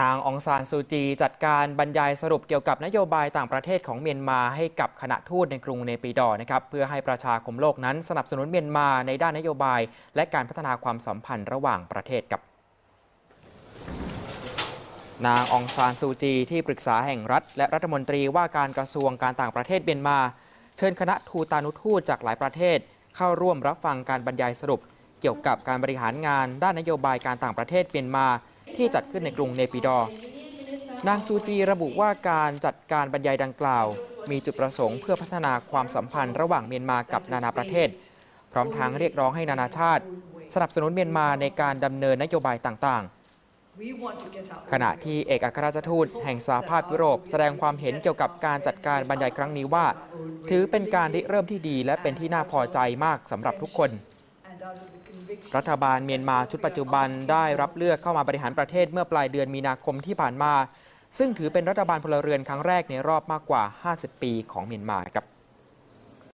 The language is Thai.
นางองซานซูจี จัดการบรรยายสรุปเกี่ยวกับนโยบายต่างประเทศของเมียนมาให้กับคณะทูตในกรุงเนปิดอร์นะครับเพื่อให้ประชาคมโลกนั้นสนับสนุนเมียนมาในด้านนโยบาย และการพัฒนาความสัมพันธ์ระหว่างประเทศครับนางองซานซูจี ที่ปรึกษาแห่งรัฐ และรัฐมนตรีว่าการกระทรวงการต่างประเทศเมียนมา เชิญคณะทูตานุทูตจากหลายประเทศ เข้าร่วมรับฟังการบรรยายสรุป เกี่ยวกับการบริหารงานด้านนโยบายการต่างประเทศเมียนมา ที่จัดขึ้นในกรุงเนปิดอร์นางซูจีระบุว่าการจัดการบรรยายดังกล่าว มีจุดประสงค์เพื่อพัฒนาความสัมพันธ์ระหว่างเมียนมากับนานาประเทศ พร้อมทั้งเรียกร้องให้นานาชาติ สนับสนุนเมียนมาในการดำเนินนโยบายต่างๆ ขณะที่เอกอัครราชทูตแห่งสหภาพยุโรป แสดงความเห็นเกี่ยวกับการจัดการบรรยายครั้งนี้ว่า ถือเป็นการริเริ่มที่ดีและเป็นที่น่าพอใจมากสำหรับทุกคน รัฐบาลเมียนมาชุดปัจจุบันได้รับเลือกเข้ามาบริหารประเทศเมื่อปลายเดือนมีนาคมที่ผ่านมา ซึ่งถือเป็นรัฐบาลพลเรือนครั้งแรกในรอบมากกว่า 50 ปีของเมียนมาครับ